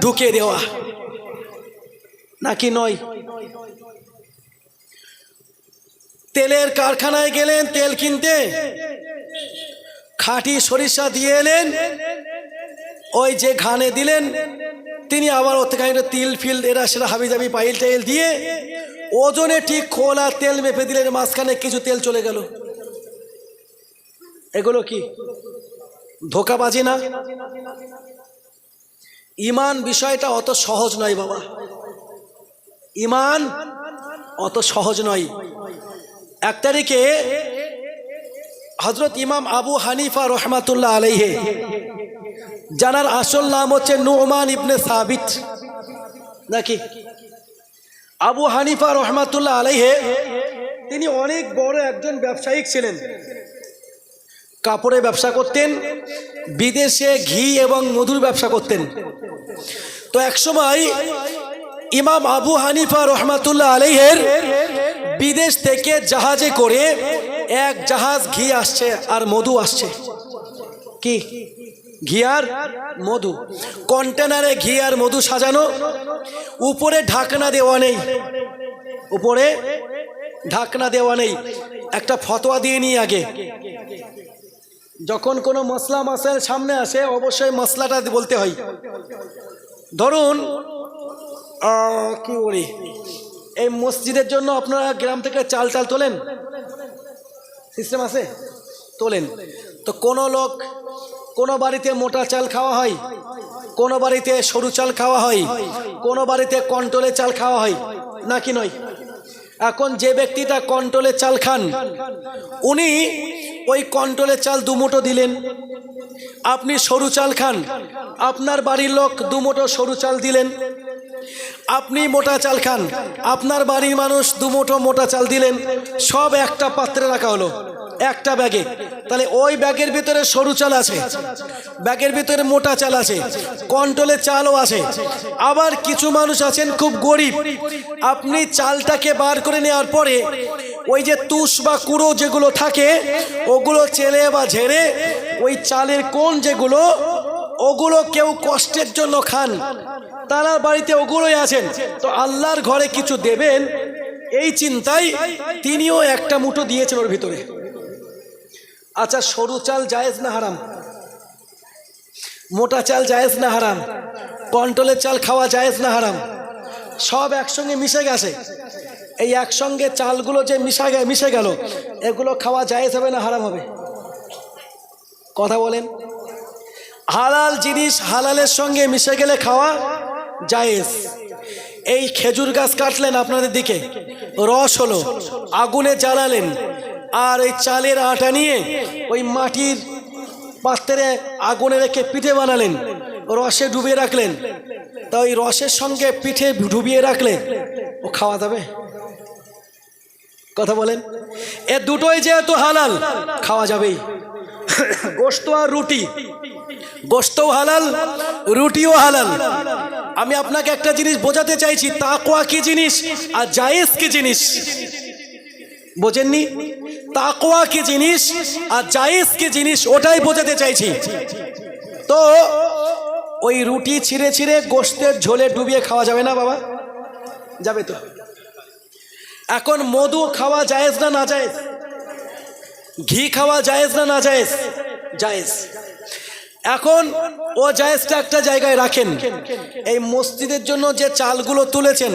ঢুকে দেওয়া। নাকি নয়? তেলের কারখানায় গেলেন, তেল কিনতে। খাঁটি সরিষা দিয়ে এলেন। ওই যে ঘানে দিলেন, তিনি আবার থেকে তিল ফিল, এরা সেটা হাবি জাবি পাইল টাইল দিয়ে ওজনে ঠিক খোলা তেল মেপে দিলেন, মাঝখানে কিছু তেল চলে গেল। এগুলো কি ধোকাবাজি না? ইমান বিষয়টা অত সহজ নয় বাবা। ইমান অত সহজ নয়। এক তারিখে হজরত ইমাম আবু হানিফা রহমাতুল্লাহ আলাইহে, জানার আসল নাম হচ্ছে নুমান ইবনে সাবিত। নাকি? আবু হানিফা রহমাতুল্লাহ আলাইহে, তিনি অনেক বড় একজন ব্যবসায়িক ছিলেন। কাপড়ের ব্যবসা করতেন, বিদেশে ঘি এবং মধুর ব্যবসা করতেন। তো একসময় ইমাম আবু হানিফা রহমাতুল্লাহ আলাইহের বিদেশ থেকে জাহাজে করে এক জাহাজ ঘি আসছে আর মধু আসছে। কি? ঘি আর মধু। কন্টেনারে ঘি আর মধু সাজানো। উপরে ঢাকনা দেওয়া নেই। উপরে ঢাকনা দেওয়া নেই। একটা ফতোয়া দিয়ে নিই আগে। যখন কোনো মশলা মাসের সামনে আসে, অবশ্যই মশলাটা বলতে হয়। ধরুন কি বলি? এই মসজিদের জন্য আপনারা গ্রাম থেকে চাল চাল তোলেন? সিস্টেম আছে? তোলেন। তো কোনো লোক কোনো বাড়িতে মোটা চাল খাওয়া হয়, কোনো বাড়িতে সরু চাল খাওয়া হয়, কোনো বাড়িতে কন্ট্রোলে চাল খাওয়া হয়, নাকি নয়? এখন যে ব্যক্তিটা কন্ট্রোলে চাল খান, উনি ওই কন্ট্রোলের চাল দুমুটো দিলেন। আপনি সরু চাল খান। আপনার বাড়ির লোক দুমুটো সরু চাল দিলেন। আপনি মোটা চাল খান। আপনার বাড়ির মানুষ দুমুঠো মোটা চাল দিলেন। সব একটা পাত্রে রাখা হলো। একটা ব্যাগে। তাহলে ওই ব্যাগের ভিতরে সরু চাল আছে। ব্যাগের ভিতরে মোটা চাল আছে। কন্ট্রোলের চালও আছে। আবার কিছু মানুষ আছেন খুব গরিব। আপনি চালটাকে বার করে নেওয়ার পরে ওই যে তুষ বা কুড়ো যেগুলো থাকে, ওগুলো চেলে বা ঝেড়ে, ওই চালের কোন যেগুলো, ওগুলো কেউ কষ্টের জন্য খান। তারা বাড়িতে ওগুলোই আছেন। তো আল্লাহর ঘরে কিছু দেবেন, এই চিন্তায় তিনিও একটা মুঠো দিয়েছেন ওর ভিতরে। আচ্ছা সরু চাল জায়েজ না হারাম? মোটা চাল জায়েজ না হারাম? কন্ট্রোলের চাল খাওয়া জায়েজ না হারাম? সব একসঙ্গে মিশে গেছে? এই একসঙ্গে চালগুলো যে মিশা মিশে গেল, এগুলো খাওয়া জায়েজ হবে না হারাম হবে? কথা বলেন। হালাল জিনিস হালালের সঙ্গে মিশে গেলে খাওয়া জায়েজ। এই খেজুর গাছ কাটলেন আপনাদের দিকে, রস হলো, আগুনে জ্বালালেন, আর ওই চালের আটা নিয়ে ওই মাটির পাত্রে আগুনে রেখে পিঠে বানালেন, রসে ডুবিয়ে রাখলেন। তা ওই রসের সঙ্গে পিঠে ডুবিয়ে রাখলে ও খাওয়া যাবে? কথা বলেন? এ দুটোই যেহেতু হালাল, খাওয়া যাবেই। গোস্ত আর রুটি। গোস্তও হালাল, রুটিও হালাল। আমি আপনাকে একটা জিনিস বোঝাতে চাইছি তাকোয়া কি জিনিস আর জায়েজ কি জিনিস? বোঝেননি? তাকোয়া কি জিনিস আর জায়েজ কি জিনিস ওটাই বোঝাতে চাইছি। তো ওই রুটি ছিঁড়ে ছিঁড়ে গোস্তের ঝোলে ডুবিয়ে খাওয়া যাবে না বাবা? যাবে তো। এখন মধু খাওয়া জায়েজ না না জায়েজ? ঘি খাওয়া জায়েজ না না জায়েজ? জায়েজ। এখন ও জায়েজটা একটা জায়গায় রাখেন। এই মসজিদের জন্য যে চালগুলো তুলেছেন,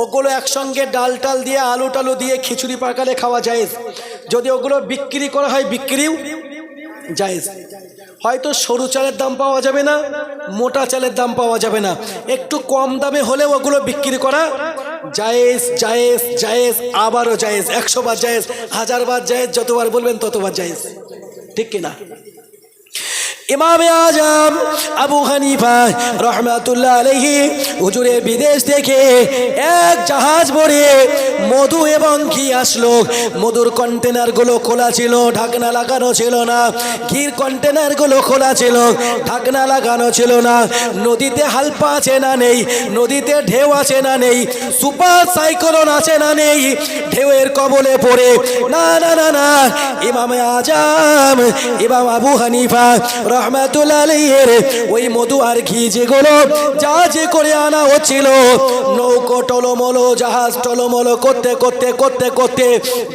ওগুলো একসঙ্গে ডাল টাল দিয়ে, আলু টালু দিয়ে খিচুড়ি পাকালে খাওয়া জায়েজ। যদি ওগুলো বিক্রি করা হয়, বিক্রিও জায়েজ। হয়তো সরু চালের দাম পাওয়া যাবে না, মোটা চালের দাম পাওয়া যাবে না। একটু কম দামে হলেও ওগুলো বিক্রি করা জায়েজ জায়েজ জায়েজ, আবারও জায়েজ, একশো বার জায়েজ, হাজার বার জায়েজ, যতবার বলবেন ততবার জায়েজ। ঠিক কিনা? ইমামে আজম আবু হানিফা রহমাতুল্লাহ আলহি হুজুরে বিদেশ থেকে এক জাহাজ ভরে মধু এবং ঘি আসলো। মধুর কন্টেনারগুলো খোলা ছিল, ঢাকনা লাগানো ছিল না। ঘির কন্টেনারগুলো খোলা ছিল, ঢাকনা লাগানো ছিল না। নদীতে হালপা আছে না নেই, নদীতে ঢেউ আছে না নেই, সুপার সাইক্লোন আছে না নেই, ঢেউয়ের কবলে পড়ে। না না না না, ইমামে আজম, ইমাম আবু হানিফা আলাইহির। ওই মধু আর ঘি যেগুলো যা যে করে আনা হচ্ছিল, নৌকো টলমলো, জাহাজ টলমলো, করতে করতে করতে করতে,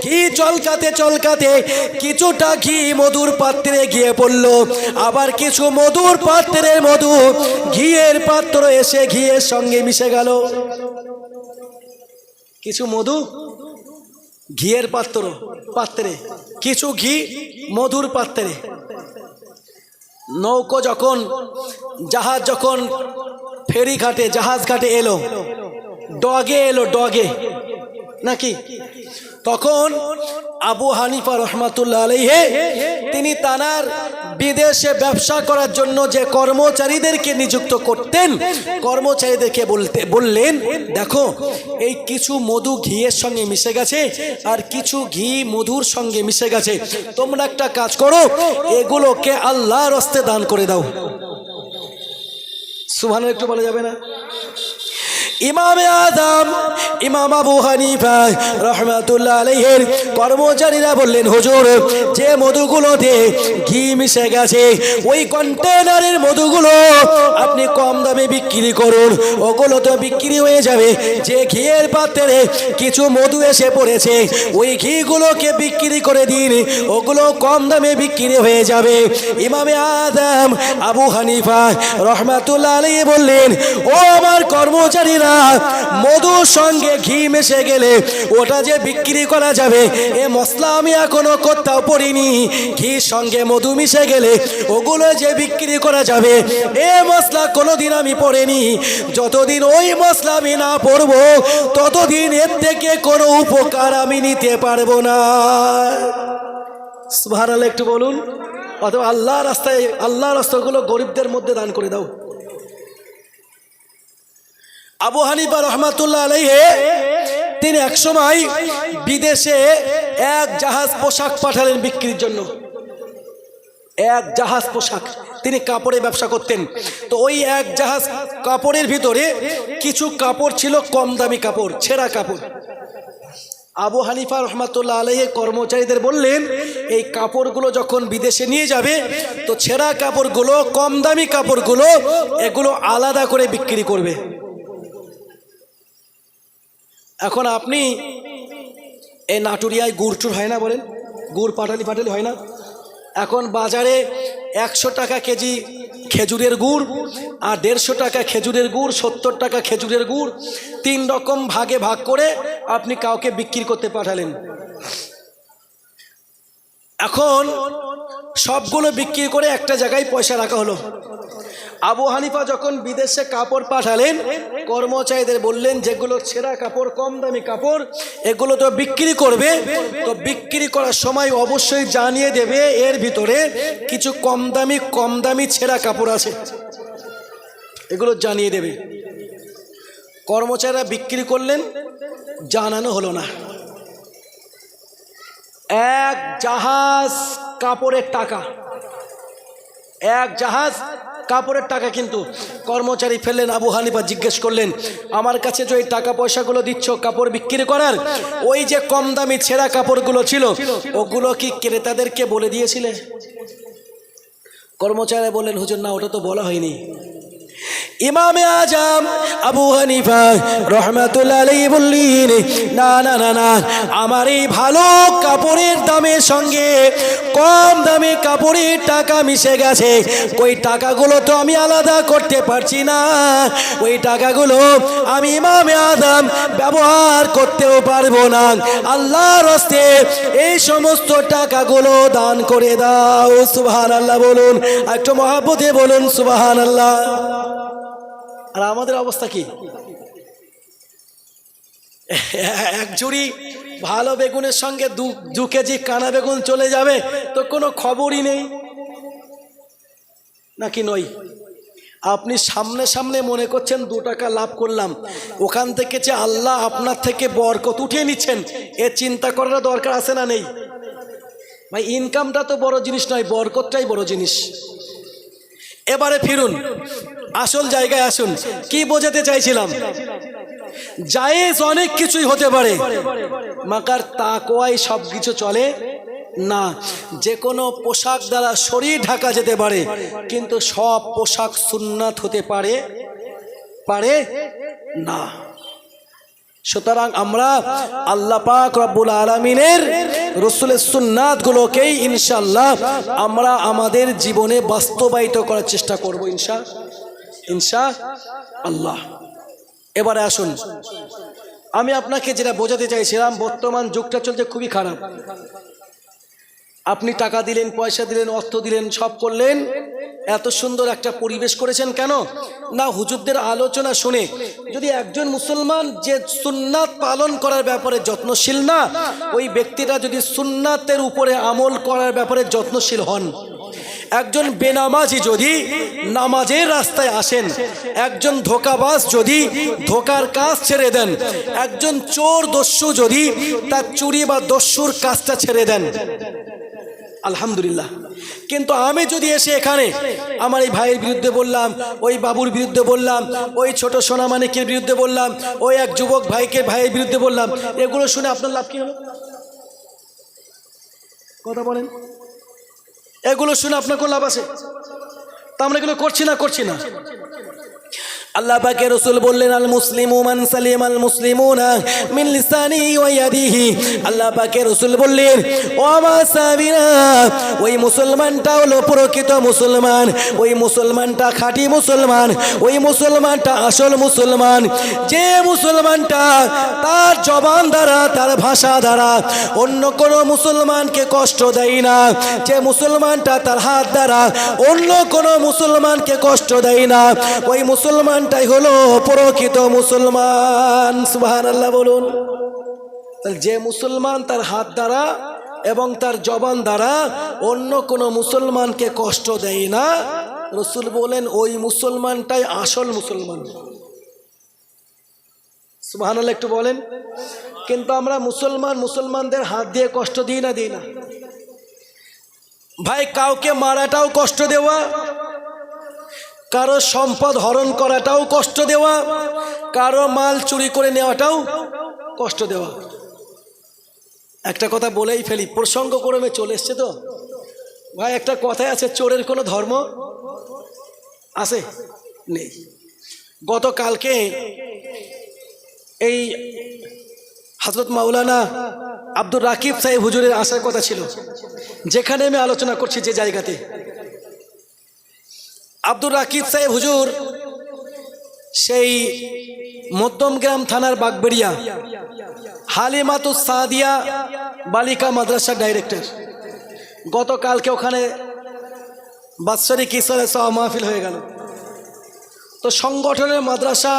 ঘি চলকাতে চলকাতে কিছুটা ঘি মধুর পাত্রে গিয়ে পড়ল। আবার কিছু মধুর পাত্রের মধু ঘিয়ের পাত্র এসে ঘিয়ের সঙ্গে মিশে গেল। কিছু মধু ঘিয়ের পাত্র, পাত্রে, কিছু ঘি মধুর পাত্রে। নৌকো যখন, জাহাজ যখন ফেরি ঘাটে, জাহাজ ঘাটে এলো, ডগে এলো, ডগে। নাকি? তখন আবু হানিফা রহমাতুল্লাহ আলাইহে, তিনি তানার বিদেশে ব্যবসা করার জন্য যে কর্মচারীদেরকে নিযুক্ত করতেন, কর্মচারীদেরকে বলতে বললেন, দেখো, এই কিছু মধু ঘিয়ের সঙ্গে মিশে গেছে আর কিছু ঘি মধুর সঙ্গে মিশে গেছে। তোমরা একটা কাজ করো, এগুলোকে আল্লাহর হস্তে দান করে দাও। সুবহান একটু বলা যাবে না? ইমামে আদম, ইমাম আবু হানিফা রহমাতুল্লাহ আলাইহির কর্মচারীরা বললেন, হুজুর, যে মধুগুলোতে ঘি মিশে গেছে। ওই কন্টেনারের মধুগুলো আপনি কম দামে বিক্রি করুন। ওগুলো তো বিক্রি হয়ে যাবে। যে ঘিয়ের পাত্রে কিছু মধু এসে পড়েছে, ওই ঘিগুলোকে বিক্রি করে দিন। ওগুলো কম দামে বিক্রি হয়ে যাবে। ইমামে আদম, আবু হানিফা রহমাতুল্লাহ আলাইহি বললেন, ও আমার কর্মচারীরা মধুর সঙ্গে ঘি মিশে গেলে ওটা যে বিক্রি করা যাবে, এ মশলা আমি এখনও কোথাও পড়িনি। ঘি সঙ্গে মধু মিশে গেলে ওগুলো যে বিক্রি করা যাবে, এ মশলা কোনোদিন আমি পড়িনি। যতদিন ওই মশলা আমি না পড়ব, ততদিন এর থেকে কোনো উপকার আমি নিতে পারব না। সুবহানাল্লাহ, একটু বলুন। অথবা আল্লাহ রাস্তায় আল্লাহ রাস্তাগুলো গরিবদের মধ্যে দান করে দাও। আবু হানিফা রহমাতুল্লাহ আলাইহে, তিনি একসময় বিদেশে এক জাহাজ পোশাক পাঠালেন বিক্রির জন্য। এক জাহাজ পোশাক। তিনি কাপড়ের ব্যবসা করতেন। তো ওই এক জাহাজ কাপড়ের ভিতরে কিছু কাপড় ছিল, কম দামি কাপড়, ছেঁড়া কাপড়। আবু হানিফা রহমাতুল্লাহ আলহে কর্মচারীদের বললেন, এই কাপড়গুলো যখন বিদেশে নিয়ে যাবে, তো ছেঁড়া কাপড়গুলো, কম দামি কাপড়গুলো, এগুলো আলাদা করে বিক্রি করবে। এখন আপনি এই নাটুরিয়ায় গুড় টুর হয় না বলেন? গুড় পাটালি পাটালি হয় না? এখন বাজারে একশো টাকা কেজি খেজুরের গুড় আর দেড়শো টাকা খেজুরের গুড়, সত্তর টাকা খেজুরের গুড়, তিন রকম ভাগে ভাগ করে আপনি কাউকে বিক্রি করতে পাঠালেন। এখন সবগুলো বিক্রি করে একটা জায়গায় পয়সা রাখা হলো। আবু হানিফা যখন বিদেশে কাপড় পাঠালেন, কর্মচারীদের বললেন, যেগুলো ছেঁড়া কাপড়, কম দামি কাপড়, এগুলো তো বিক্রি করবে। তো বিক্রি করার সময় অবশ্যই জানিয়ে দেবে, এর ভিতরে কিছু কম দামি কম দামি ছেঁড়া কাপড় আছে। এগুলো জানিয়ে দেবে। কর্মচারীরা বিক্রি করলেন, জানানো হলো না। এক জাহাজ কাপড়ের টাকা। এক জাহাজ কাপড়ের টাকা কিন্তু কর্মচারী ফেললেন, আবু হানিফা জিজ্ঞেস করলেন, আমার কাছে যে ওই টাকা পয়সাগুলো দিচ্ছ কাপড় বিক্রি করার, ওই যে কম দামি ছেঁড়া কাপড়গুলো ছিল, ওগুলো কি ক্রেতাদেরকে বলে দিয়েছিলে? কর্মচারী বললেন, হুজুর, না, ওটা তো বলা হয়নি। ইমামে আজম আবু হানিফা রহমাতুল্লাহ আলাইহি বললেন, না না না না, আমার এই ভালো কাপড়ের দামের সঙ্গে কম দামে কাপড়ের টাকা মিশে গেছে। ওই টাকাগুলো তো আমি আলাদা করতে পারছি না। ওই টাকাগুলো আমি ইমামে আদম ব্যবহার করতেও পারব না। আল্লাহর হস্তে এই সমস্ত টাকাগুলো দান করে দাও। সুবহান আল্লাহ বলুন একটু মহাব্বতে বলুন সুবহান আল্লাহ আর আমাদের অবস্থা কি? এক ঝুড়ি ভালো বেগুনের সঙ্গে দু দু কেজি কানা বেগুন চলে যাবে, তো কোনো খবরই নেই। নাকি নই? আপনি সামনে সামনে মনে করছেন দু টাকা লাভ করলাম। ওখান থেকে যে আল্লাহ আপনার থেকে বরকত উঠিয়ে নিচ্ছেন, এ চিন্তা করার দরকার আছে না নেই? ভাই ইনকামটা তো বড় জিনিস নয়, বরকতটাই বড় জিনিস। এবারে ফিরুন। আসল জায়গায় আসুন। কি বোঝাতে চাইছিলাম? জায়েজ অনেক কিছুই হতে পারে, মাকার তাকোয়াই সব কিছু চলে না। যে কোনো পোশাক দ্বারা শরীর ঢাকা যেতে পারে, কিন্তু সব পোশাক সুন্নাত হতে পারে পারে না। সুতরাং আমরা আল্লাহ পাক রব্বুল আলমিনের রসুলের সুন্নাতগুলোকেই ইনশাল্লাহ আমরা আমাদের জীবনে বাস্তবায়িত করার চেষ্টা করব ইনশা ইনশা আল্লাহ। এবারে আসুন। আমি আপনাকে যেটা বোঝাতে চাইছিলাম, বর্তমান যুগটা চলছে খুবই খারাপ। আপনি টাকা দিলেন, পয়সা দিলেন, অর্থ দিলেন, সব করলেন। এত সুন্দর একটা পরিবেশ করেছেন কেন? না, হুজুরদের আলোচনা শুনে। যদি একজন মুসলমান যে সুন্নাত পালন করার ব্যাপারে যত্নশীল না, ওই ব্যক্তিটা যদি সুন্নাতের উপরে আমল করার ব্যাপারে যত্নশীল হন একজন বেনামাজি যদি নামাজের রাস্তায় আসেন, একজন ধোকাবাজ যদি ধোকার কাজ ছেড়ে দেন, একজন চোর দস্যু যদি তার চুরি বা দস্যুর কাজটা ছেড়ে দেন। আলহামদুলিল্লাহ। কিন্তু আমি যদি এসে এখানে আমার এই ভাইয়ের বিরুদ্ধে বললাম, ওই বাবুর বিরুদ্ধে বললাম, ওই ছোট সোনামানিকের বিরুদ্ধে বললাম, ওই এক যুবক ভাইকে ভাইয়ের বিরুদ্ধে বললাম, এগুলো শুনে আপনার লাভ কি হলো? কথা বলেন। এগুলো শুনে আপনার কোন লাভ আছে? তা আমরা এগুলো করছি না করছি না। আল্লাহ পাকে রসুল বললেন, আল মুসলিমু মান সালিম আল মুসলিমুনা ওয়া আল্লাহ পাকে রসুল বললেন, ও আমার সাহাবীরা ওই মুসলমানটা হলো প্রকৃত মুসলমান, ওই মুসলমানটা খাঁটি মুসলমান, ওই মুসলমানটা আসল মুসলমান। যে মুসলমানটা তার জবান দ্বারা, তার ভাষা দ্বারা অন্য কোনো মুসলমানকে কষ্ট দেয় না। যে মুসলমানটা তার হাত দ্বারা অন্য কোনো মুসলমানকে কষ্ট দেয় না। ওই মুসলমানটাই হলো প্রকৃত মুসলমান। সুবাহান আল্লাহ বলুন যে মুসলমান তার হাত দ্বারা এবং তার জবান দ্বারা অন্য কোনো মুসলমানকে কষ্ট দেয় না। রসুল বলেন, ওই মুসলমানটাই আসল মুসলমান। সুবাহান আল্লাহ একটু বলেন। কিন্তু আমরা মুসলমান মুসলমানদের হাত দিয়ে কষ্ট দিই না দিই না। ভাই, কাউকে মারাটাও কষ্ট দেওয়া কারও সম্পদ হরণ করাটাও কষ্ট দেওয়া, কারও মাল চুরি করে নেওয়াটাও কষ্ট দেওয়া। একটা কথা বলেই ফেলি, প্রসঙ্গ ক্রমে চলে এসছে তো। ভাই, একটা কথায় আছে, চোরের কোনো ধর্ম আছে? নেই। গতকালকে এই হজরত মাওলানা আব্দুর রাকিব সাহেব হুজুরের আসার কথা ছিল, যেখানে আমি আলোচনা করছি যে জায়গাতে। আব্দুর রাকিব সাহেব, হুজুর, সেই মধ্যমগ্রাম থানার বাগবেড়িয়া হালিমাতু সাদিয়া বালিকা মাদ্রাসার ডাইরেক্টর। গতকালকে ওখানে বাৎসরিক ইসরে সহ মাহফিল হয়ে গেল। তো সংগঠনের মাদ্রাসা,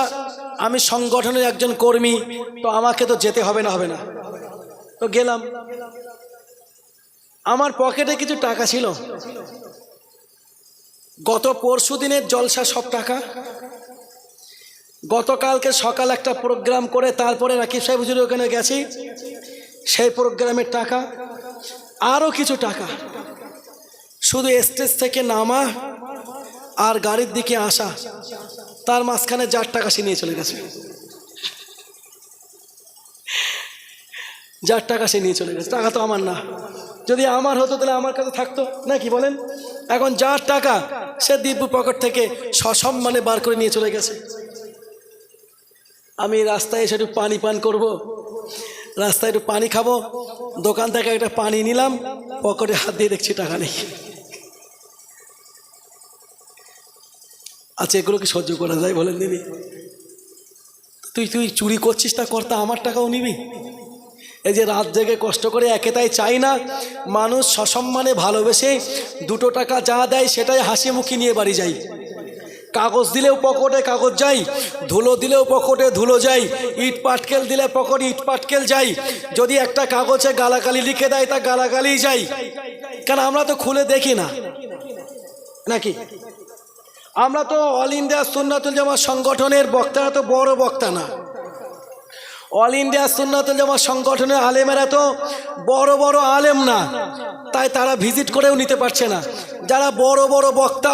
আমি সংগঠনের একজন কর্মী, তো আমাকে তো যেতে হবে না হবে না। তো গেলাম। আমার পকেটে কিছু টাকা ছিল। গত পরশু দিনের জলসা সব টাকা? গতকালকে সকাল একটা প্রোগ্রাম করে তারপরে রাকিব সাহেব হুজুর ওখানে গেছি। সেই প্রোগ্রামের টাকা আরও কিছু টাকা। শুধু স্টেজ থেকে নামা আর গাড়ির দিকে আসা, তার মাঝখানে যার টাকা সে নিয়ে চলে গেছে। যার টাকা সে নিয়ে চলে গেছে। টাকা তো আমার না। যদি আমার হতো তাহলে আমার কাছে থাকতো। না কি বলেন? এখন যার টাকা, সে দিব্য পকেট থেকে সসম্মানে বার করে নিয়ে চলে গেছে। আমি রাস্তায় এসে একটু পানি পান করব। রাস্তায় একটু পানি খাব। দোকান থেকে একটা পানি নিলাম। পকেটে হাত দিয়ে দেখছি টাকা নেই। আচ্ছা এগুলো কি সহ্য করা যায় বলেন দিবি তুই তুই চুরি করছিস তা কর্তা আমার টাকাও নিবি? এই যে রাত জেগে কষ্ট করে একে তাই চাই না। মানুষ সসম্মানে ভালোবেসে দুটো টাকা যা দেয় সেটাই হাসি মুখি নিয়ে বাড়ি যাই কাগজ দিলেও পকেটে কাগজ যাই ধুলো দিলেও পকেটে ধুলো যাই ইট পাটকেল দিলে পকেটে ইট পাটকেল যাই যদি একটা কাগজে গালাগালি লিখে দেয় তা গালাগালি যাই কেন আমরা তো খুলে দেখি না? নাকি? আমরা তো অল ইন্ডিয়া সুন্নাতুল জামা সংগঠনের বক্তারা তো বড় বক্তা না। অল ইন্ডিয়া সুন্নাতুল জামা সংগঠনের আলেমেরা তো বড় বড় আলেম না। তাই তারা ভিজিট করেও নিতে পারছে না। যারা বড় বড় বক্তা